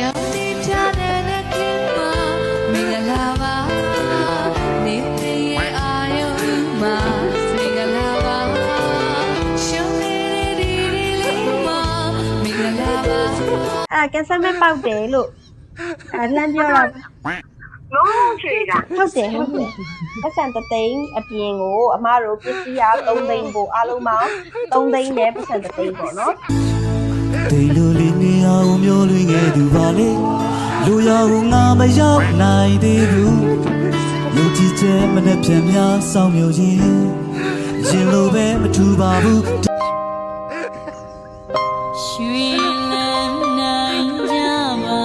ရောင်နေပြတဲ့လက်ခင်မှာမင်္ဂလာပါနေနေရဲ့အာယုံမှာမင်္ဂလာပါရှုံးနေတဲ့ဒီဒီလေးမှာမင်္ဂလာပါအဲ့ကင်ဆာမဲ့ပေါက်တယ်လို့အဲ့လမ်းပြောတာလုံးချေတာဟုတ်တယ်ဟုတ်တယ်ပတ်စံတသိန်းအပြင်ကို အမတို့ပစ္စည်းရ3သိန်းပို့အားလုံးပေါင်း3သိန်းနဲ့ပတ်စံတသိန်းပေါ့နော်ဒီလိုလေး လေလူရောငါမရောက်နိုင်သေးဘူးယုံကြည်ချက်မနဲ့ပြန်များစောင့်မျှော်ခြင်းရင်လိုပဲမထူပါဘူးရွှေလန်းနိုင်ကြပါ